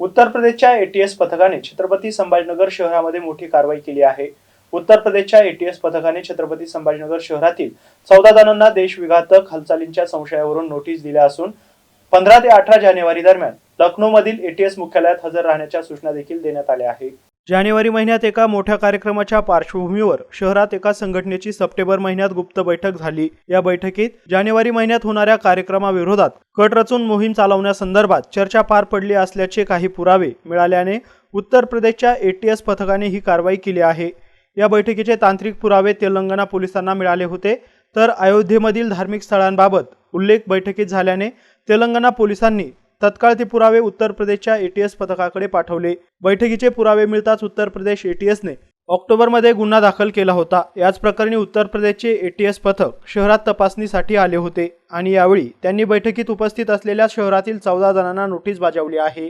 उत्तर प्रदेशच्या एटीएस पथकाने छत्रपती संभाजीनगर शहरामध्ये मोठी कारवाई केली आहे. उत्तर प्रदेशच्या एटीएस पथकाने छत्रपती संभाजीनगर शहरातील चौदा जणांना देशविघातक हालचालींच्या संशयावरून नोटीस दिल्या असून पंधरा ते अठरा जानेवारी दरम्यान लखनौमधील एटीएस मुख्यालयात हजर राहण्याच्या सूचना देखील देण्यात आल्या आहे जानेवारी महिन्यात एका मोठ्या कार्यक्रमाच्या पार्श्वभूमीवर शहरात एका संघटनेची सप्टेंबर महिन्यात गुप्त बैठक झाली. या बैठकीत जानेवारी महिन्यात होणाऱ्या कार्यक्रमाविरोधात कट रचून मोहीम चालवण्यासंदर्भात चर्चा पार पडली असल्याचे काही पुरावे मिळाल्याने उत्तर प्रदेशच्या एटीएस पथकाने ही कारवाई केली आहे. या बैठकीचे तांत्रिक पुरावे तेलंगणा पोलिसांना मिळाले होते. तर अयोध्येमधील धार्मिक स्थळांबाबत उल्लेख बैठकीत झाल्याने तेलंगणा पोलिसांनी तत्काळ ते पुरावे उत्तर प्रदेशच्या एटीएस पथकाकडे पाठवले. बैठकीचे पुरावे मिळताच उत्तर प्रदेश एटीएसने ऑक्टोबरमध्ये गुन्हा दाखल केला होता. याच प्रकरणी उत्तर प्रदेशचे एटीएस पथक शहरात तपासणीसाठी आले होते आणि यावेळी त्यांनी बैठकीत उपस्थित असलेल्या शहरातील चौदा जणांना नोटीस बजावली आहे.